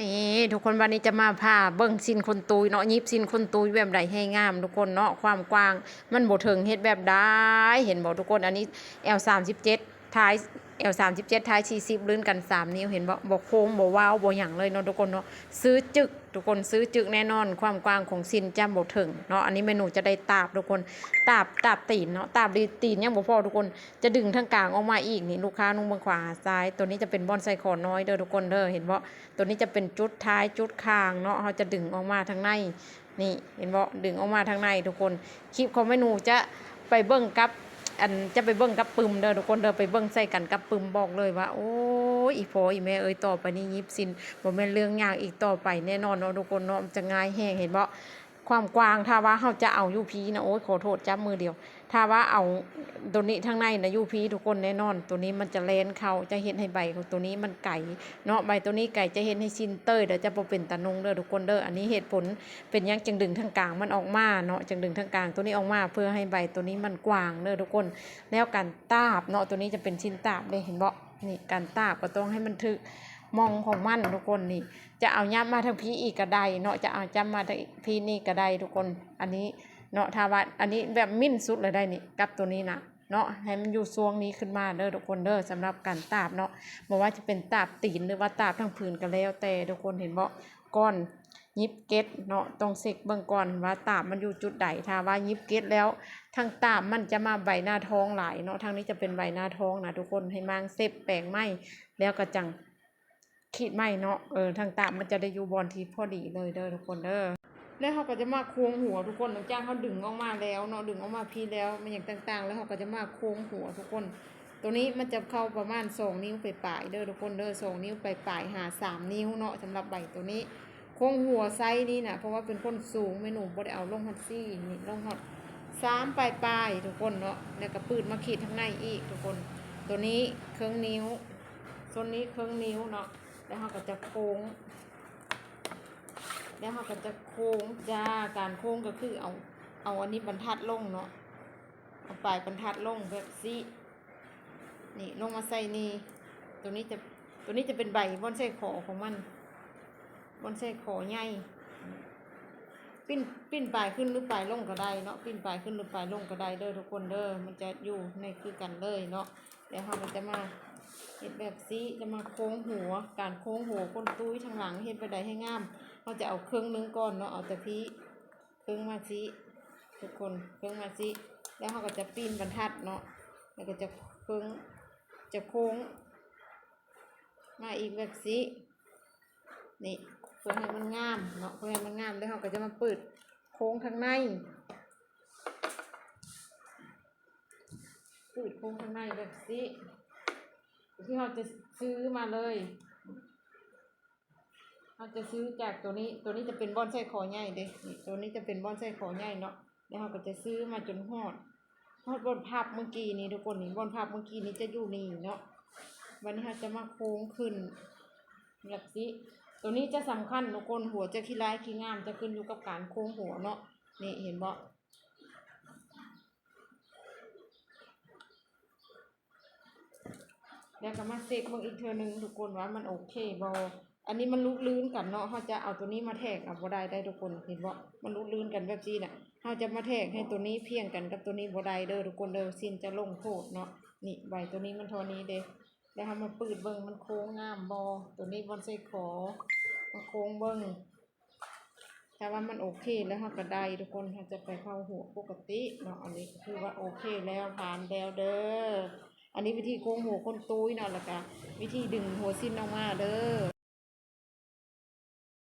นี่ทุกคนวันนี้จะมาพาเบิ้งสินคนตุยเนาะยิบสินคนตุยแบบใดให้งาม ทุกคนเนาะความกว้าง มันบ่ถึงเฮ็ดแบบได้เห็นบ่ทุกคนอันนี้ L 37 ท้าย L 37ท้าย40ลื่นกัน3นิ้วเห็นบ่บ่โค้งบ่ว้าวบ่หยังเลยเนาะทุกคนเนาะซื้อจึกทุกคนซื้อจึกแน่นอนความกว้างของสินจำบ่ถึงเนาะอันนี้เมนูจะได้ตาบทุกคนตาบตาบตีนเนาะตาบดีตีนยังบ่พอทุกคนจะดึงทางกลางออกมาอีกนี่ลูกค้านุ่งเบิ่งขวาซ้าย ตัวนี้จะเป็นบอนไซคอน้อยเด้อทุกคนเด้อเห็นบ่ตัวนี้จะเป็นจุดท้ายจุดคางเนาะเขาจะดึงออกมาทางในนี่เห็นบ่ดึงออกมาทางในทุกคนคลิปของเมนูจะไปเบิ่งกับ อันจะไปเบิ่งกับปึมเด้อทุกคนเด้อไปเบิ่งใส่กันกับปึมบอกเลยว่า โอ้ยอีพออีแม่เอ้ยต่อไปนี้ยิบสินบ่แม่นเรื่องยากอีกต่อไปแน่นอนเนาะทุกคนเนาะมันจะง่ายแฮงเห็นบ่ ความกว้างถ้าว่าเฮาจะเอายูพีนะโอ้ยขอโทษจับมือเดียว ถ้าว่าเอาตัวนี้ทางในนะยูพีทุกคนแน่นอน ตัวนี้มันจะเลนเขาจะเห็นให้ใบของตัวนี้มันไก่เนาะใบตัวนี้ไก่จะเห็นให้ชินเตยเดี๋ยวจะเป็นตะนงเด้อทุกคนเด้ออันนี้เหตุผลเป็นยังจึงดึงทางกลางมันออกมาเนาะจึงดึงทางกลางตัวนี้ออกมาเพื่อให้ใบตัวนี้มันกว้างเด้อทุกคน แล้วการตาบเนาะตัวนี้จะเป็นชิ้นตาบเลยเห็นบ่นี่การตาบก็ต้องให้มันถึก มองของมันทุกคนนี่ จะเอาย้ำมาทางพี่อีกก็ได้เนาะจะเอาย้ำมาทางพี่นี่ก็ได้ทุกคน อันนี้เนาะถ้าว่าอันนี้แบบมิ่นสุดเลยได้นี่กับตัวนี้นะเนาะให้มันอยู่ซวงนี้ขึ้นมาเด้อทุกคนเด้อสำหรับการตาบเนาะบ่ว่าจะเป็นตาบตีนหรือว่าตาบทางพื้นก็แล้วแต่ทุกคนเห็นบ่ก้อนยิบเก็ตเนาะต้องเซกเบิ่งก่อนว่าตาบมันอยู่จุดใดถ้าว่ายิบเก็ตแล้วทางตามมันจะมาใบหน้าท้องหลายเนาะทางนี้จะเป็นใบหน้าท้องนะทุกคนให้มางเซฟแปลงไหมแล้วก็จัง ขีดไหมเนาะเออทางตามมันจะได้อยู่บอลทีพอดีเลยเด้อทุกคนเด้อแล้วเขาก็จะมาโค้งหัวทุกคนหลังจากเขาดึงออกมาแล้วเนาะดึงออกมาพีแล้วมันอย่างต่าง ๆ แล้วเขาก็จะมาโค้งหัวทุกคน ตัวนี้มันจะเข้าประมาณสองนิ้วไปปลายๆเด้อทุกคนเด้อสองนิ้วไปปลายๆหาสามนิ้วเนาะสำหรับใบตัวนี้ โค้งหัวไซส์นี่นะเพราะว่าเป็นคนสูงไม่หนูบ่ได้เอาลงฮอตซี่นี่ลงฮอตสามปลายปลายๆทุกคนเนาะแล้วก็ปืดมาขีดข้างในอีกทุกคน ตัวนี้เครื่องนิ้วส่วนนี้เครื่องนิ้วเนาะ แล้วเราก็จะโค้ง แล้วเราก็จะโค้งจ้า การโค้งก็คือเอา เอาอันนี้บรรทัดลงเนาะ เอาปลายบรรทัดลงแบบซีนี่ลงมาใส่นี่ ตัวนี้จะ ตัวนี้จะเป็นใบบอนไส้ขอของมันบอนไส้ขอใหญ่ปิ้นปิ้นปลายขึ้นหรือปลายลงก็ได้เนาะปิ้นปลายขึ้นหรือปลายลงก็ได้เด้อทุกคนเด้อมันจะอยู่ในคือกันเลยเนาะเดี๋ยวเรามันจะมา เฮ็ดแบบซีจะมาโค้งหัว การโค้งหัวก้นตุ้ยทางหลังเฮ็ดไปได้ให้งามเราจะเอาเครื่องนึงก่อนเนาะเอาแต่พี่เครื่องมาซีทุกคนเครื่องมาซีแล้วเราก็จะปิ้นบรรทัดเนาะแล้วก็จะเครื่องจะโค้ง มาอีกแบบซีนี่เพื่อให้มันงามเนาะเพื่อให้มันงามแล้วเราก็จะมาเปิดโค้งข้างในเปิดโค้งข้างในแบบนี้ ที่เราจะซื้อมาเลย เราจะซื้อจากตัวนี้ ตัวนี้จะเป็นบอนไส้คอใหญ่เด้ตัวนี้จะเป็นบอนไส้คอใหญ่เนาะแล้วเราก็จะซื้อมาจนหอดหอดบนภาพเมื่อกี้นี้ทุกคนนี่บนภาพเมื่อกี้นี้จะอยู่นี่เนาะ วันนี้เราจะมาโค้งขึ้นแบบนี้ตัวนี้จะสำคัญทุกคนหัวจะขี้ร้ายขี้งามจะขึ้นอยู่กับการโค้งหัวเนาะ นี่เห็นบ่ แล้วก็มาเซ็กเบิ่งอีกเทอนึงทุกคนว่ามันโอเคบ่อันนี้มันลุกลื่นกันเนาะเขาจะเอาตัวนี้มาแทกเอาบ่ได้ได้ทุกคนเห็นบ่มันลุกลื่นกันแบบนี้น่ะเขาจะมาแทกให้ตัวนี้เพียงกันกับตัวนี้บ่ได้เด้อทุกคนเด้อสิ้นจะลงโทษเนาะนี่ใบตัวนี้มันเท่านี้เด้แล้วทำมาปืดเบิ่งมันโค้งงามบอตัวนี้บอนใส่ขอมาโค้งเบิ่งถ้าว่ามันโอเคแล้วเราก็ได้ทุกคนเราจะไปเข้าหัวปกติเนาะอันนี้คือว่าโอเคแล้วผ่านแล้วเด้อ อันนี้วิธีโค้งหัวคนตุ้ยเนาะแล้วก็วิธีดึงหัวซิ้นออกมาเด้อ